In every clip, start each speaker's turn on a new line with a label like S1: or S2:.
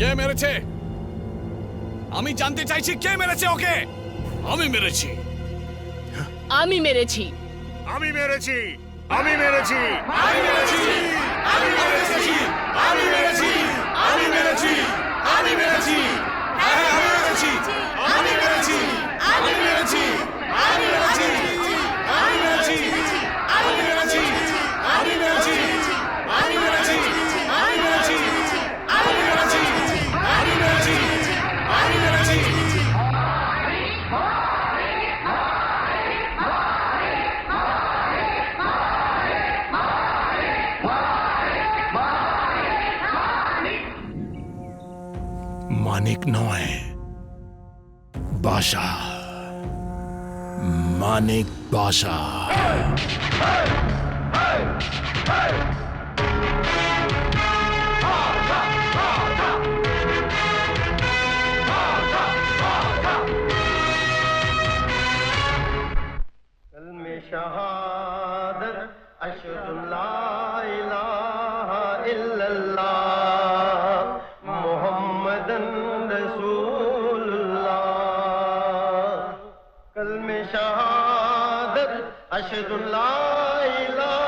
S1: কে মেরেছে? আমি জানতে চাইছি কে মেরেছে ওকে। আমি মেরেছি।
S2: আমি মেরেছি।
S3: আমি মেরেছি। আমি মেরেছি।
S1: আমি মেরেছি। আমি মেরেছি। আমি মেরেছি।
S4: मानिक नॉय बाशा मानिक बाशा أشهد لا إله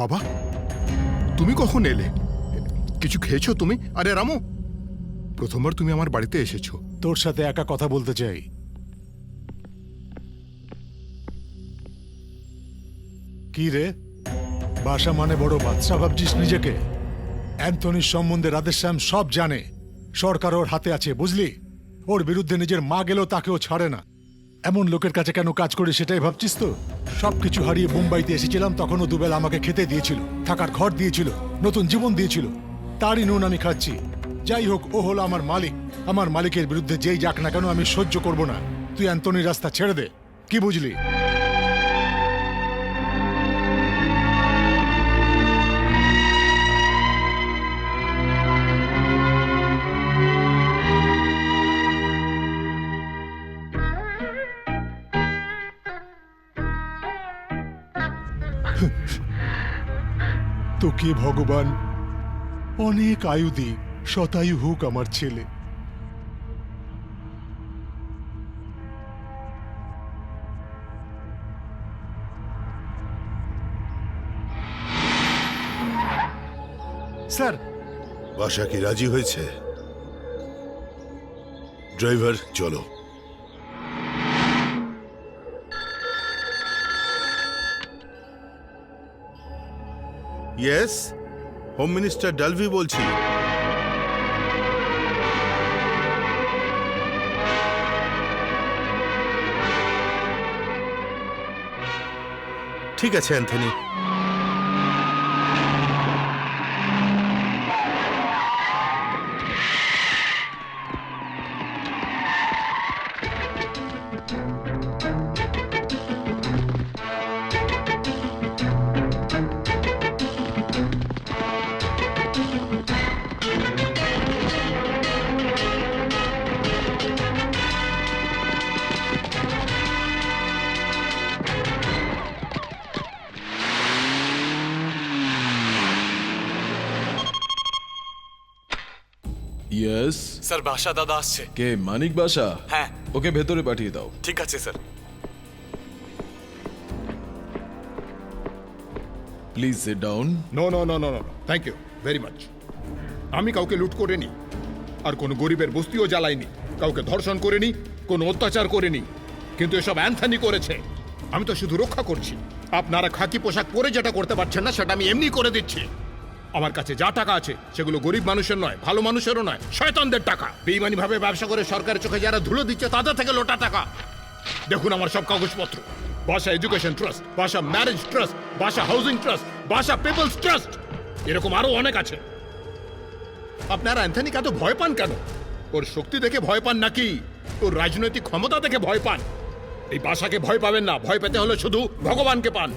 S5: বাবা, তুমি কখন এলে? কিছু খেয়েছো তুমি? আরে রামু, প্রথমবার তুমি আমার বাড়িতে এসেছ।
S6: তোর সাথে একা কথা বলতে চাই। কি রে? বাসা মানে বড় বাদশা ভাবছিস নিজেকে? অ্যান্থনির সম্বন্ধে রাধেশ্যাম সব জানে। সরকার ওর হাতে আছে, বুঝলি? ওর বিরুদ্ধে নিজের মা গেলেও তাকেও ছাড়ে না। এমন লোকের কাছে কেন কাজ করি সেটাই ভাবছিস তো? সবকিছু হারিয়ে মুম্বাইতে এসেছিলাম, তখনও দুবেলা আমাকে খেতে দিয়েছিল, থাকার ঘর দিয়েছিল, নতুন জীবন দিয়েছিল। তারই নুন আমি খাচ্ছি। যাই হোক, ও হলো আমার মালিক। আমার মালিকের বিরুদ্ধে যেই যাক না কেন আমি সহ্য করব না। তুই অ্যান্তনির রাস্তা ছেড়ে দে। কি বুঝলি? তোকে ভগবান। অনেক আয়ু দিক শতায়ু হোক আমার ছেলে। স্যার।
S7: বাসা কি রাজি হয়েছে? ড্রাইভার, চলো। ইয়েস হোম মিনিস্টার ডালভি বলছি। ঠিক আছে অ্যান্থনি
S1: স্যার বাসা দাদা আসছে।
S8: কে মানিক বাসা?
S1: হ্যাঁ।
S8: ওকে ভেতরে পাঠিয়ে দাও।
S1: ঠিক আছে sir. Please sit down
S5: no no no no no thank you very much আমি কাউকে লুট করিনি আর কোনো গরিবের বস্তিও জ্বালাইনি কাউকে ধর্ষণ করিনি কোনো অত্যাচার করিনি কিন্তু এসব অ্যান্থানি করেছে। আমি তো শুধু রক্ষা করছি। আপনারা খাকি পোশাক পরে যেটা করতে পারছেন না সেটা আমি এমনি করে দিচ্ছি। আমার কাছে যা টাকা আছে, সেগুলো গরিব মানুষের নয়, ভালো মানুষেরও নয়, শয়তানদের টাকা। বেইমানি ভাবে ব্যবসা করে সরকারের চোখে যারা ধুলো দিচ্ছে, তাদের থেকে লোটা টাকা। দেখুন আমার সব কাগজপত্র। Basa education trust, Basa marriage trust, Basa housing trust, Basa peoples trust. এরকম আরও অনেক আছে। আপনারা অ্যান্থনিকে এত ভয় পান কেন? ওর শক্তি দেখে ভয় পান নাকি? ওর রাজনৈতিক ক্ষমতা দেখে ভয় পান? এই বাসাকে ভয় পাবেন না। ভয় পেতে হলে শুধু ভগবানকে পান।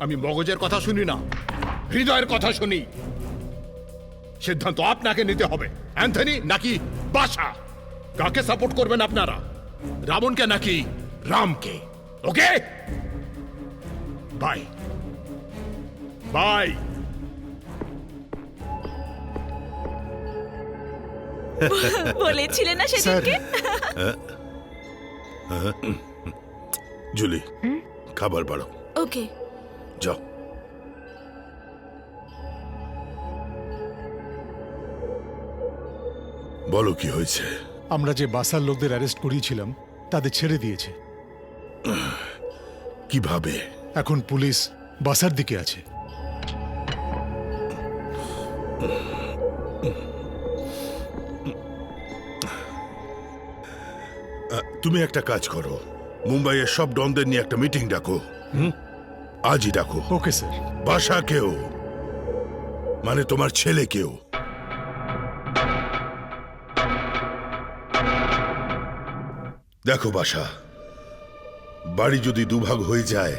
S5: আমি মগজের কথা শুনি না। হৃদয়ের কথা শুনি। সিদ্ধান্ত আপনাকে নিতে হবে। অ্যান্থনি নাকি বাসা? কাকে সাপোর্ট করবেন আপনারা? রাবণকে নাকি রামকে? ওকে? বাই বাই
S8: বলেছিলে না সেদিনকে?
S7: জুলি খাবার বাড়ো
S8: ওকে।
S7: যাও। বলো কি হয়েছে?
S6: আমরা যে বাসার লোকদের অ্যারেস্ট করিয়েছিলাম তাদের ছেড়ে দিয়েছে।
S7: কীভাবে?
S6: এখন পুলিশ বাসার দিকে আছে।
S7: তুমি একটা কাজ করো। মুম্বাইয়ের সব ডনদের নিয়ে একটা মিটিং ডাকো? আজই ডাকো।
S6: Okay sir.
S7: বাসা কেউ? মানে তোমার ছেলে কেউ? দেখো বাসা বাড়ি যদি দুভাগ হয়ে যায়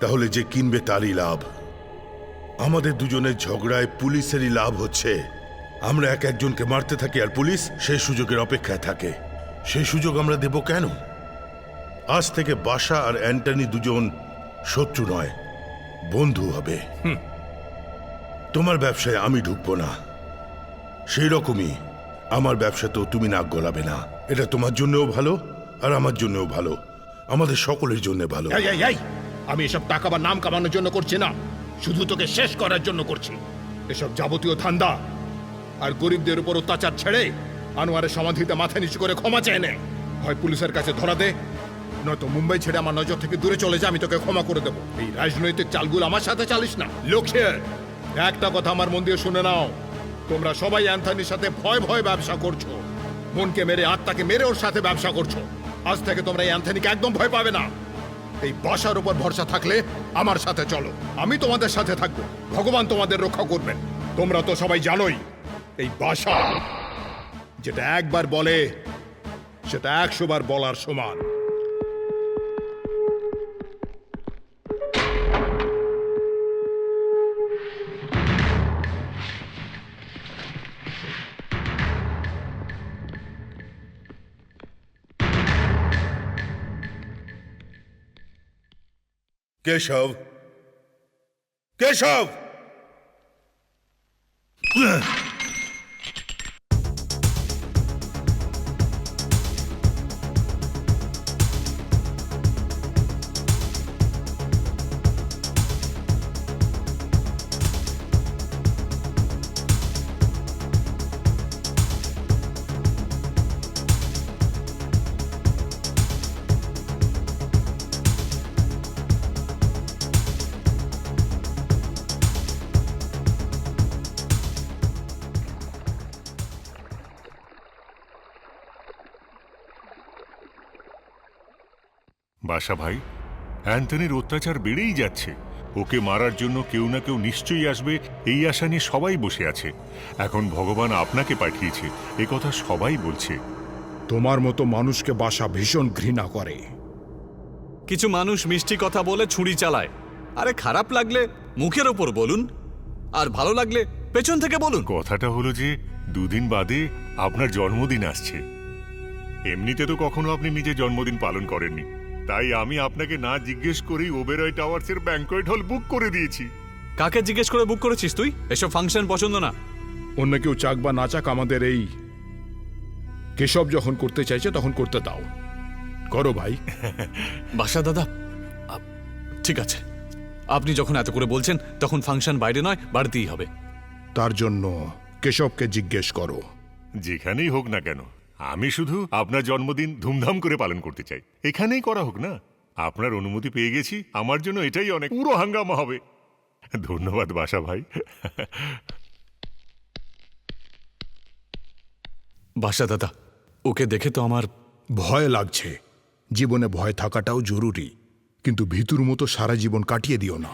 S7: তাহলে যে কিনবে তারই লাভ। আমাদের দুজনের ঝগড়ায় পুলিশেরই লাভ হচ্ছে। আমরা এক একজনকে মারতে থাকি আর পুলিশ সেই সুযোগের অপেক্ষায় থাকে। সেই সুযোগ আমরা দেব কেন? আজ থেকে বাসা আর অ্যান্টনি দুজন শত্রু নয় বন্ধু হবে। তোমার ব্যবসায় আমি ঢুকবো না। সেই রকমই আমার ব্যবসাতেও তুমি নাক গলাবে না। এটা তোমার জন্যও ভালো আর আমার জন্যও ভালো। আমাদের সকলের জন্য ভালো।
S5: আমি এসব টাকা বা নাম কামানোর জন্য করছি না। শুধু তোকে শেষ করার জন্য করছি। এসব যাবতীয় ধান্দা আর গরিবদের উপর অত্যাচার ছেড়ে আনোয়ারের সমাধিতে মাথা নিচু করে ক্ষমা চায় নে। হয় পুলিশের কাছে ধরা দে, নয়তো মুম্বাই ছেড়ে আমার নজর থেকে দূরে চলে যা, আমি তোকে ক্ষমা করে দেবো। এই রাজনৈতিক চালগুলো আমার সাথে চালিস না। লক্ষ্যে একটা কথা আমার মন দিয়ে শুনে নাও। তোমরা সবাই অ্যান্থনির সাথে ভয় ভয় ব্যবসা করছ। মনকে মেরে, আত্মাকে মেরে ওর সাথে ব্যবসা করছ। আজ থেকে তোমরা এই অ্যান্থনিকে একদম ভয় পাবে না। এই বাসার উপর ভরসা থাকলে আমার সাথে চলো। আমি তোমাদের সাথে থাকব। ভগবান তোমাদের রক্ষা করবেন। তোমরা তো সবাই জানোই, এই বাসা যেটা একবার বলে, সেটা একশোবার বলার সমান।
S7: কেশব কেশব
S9: বাসা ভাই অ্যান্থনির অত্যাচার বেড়েই যাচ্ছে। ওকে মারার জন্য কেউ না কেউ নিশ্চয়ই আসবে এই আশা নিয়ে সবাই বসে আছে। এখন ভগবান আপনাকে পাঠিয়েছে এ কথা সবাই বলছে।
S5: তোমার মতো মানুষকে বাসা ভীষণ ঘৃণা করে।
S1: কিছু মানুষ মিষ্টি কথা বলে ছুরি চালায়। আরে খারাপ লাগলে মুখের ওপর বলুন আর ভালো লাগলে পেছন থেকে বলুন।
S9: কথাটা হলো যে দুদিন বাদে আপনার জন্মদিন আসছে। এমনিতে তো কখনো আপনি নিজের জন্মদিন পালন করেননি। তাই আমি আপনাকে না জিজ্ঞেস করেই ওবেরয় টাওয়ার্সের ব্যাংকোয়েট হল বুক করে দিয়েছি।
S1: কাকে জিজ্ঞেস করে বুক করেছিস তুই? এসব ফাংশন পছন্দ না।
S5: অন্য কেউ চাক বা না চাক আমাদের এই কেশব যখন করতে চাইছে তখন করতে দাও। করো ভাই।
S1: বাসা দাদা ঠিক আছে। আপনি যখন এত করে বলছেন তখন ফাংশন বাইরে নয় বাড়িতেই হবে।
S5: তার জন্য কেশবকে জিজ্ঞেস করো।
S9: যেখানেই হোক না কেন আমি শুধু আপনার জন্মদিন ধুমধাম করে পালন করতে চাই। এখানেই করা হোক না? আপনার অনুমতি পেয়ে গেছি। আমার জন্য এটাই অনেক পুরো হাঙ্গামা হবে। ধন্যবাদ, বাসা ভাই।
S1: বাসা দাদা, ওকে দেখে তো আমার
S5: ভয় লাগছে। জীবনে ভয় থাকাটাও জরুরি। কিন্তু ভিতুর মতো সারা জীবন কাটিয়ে দিও না।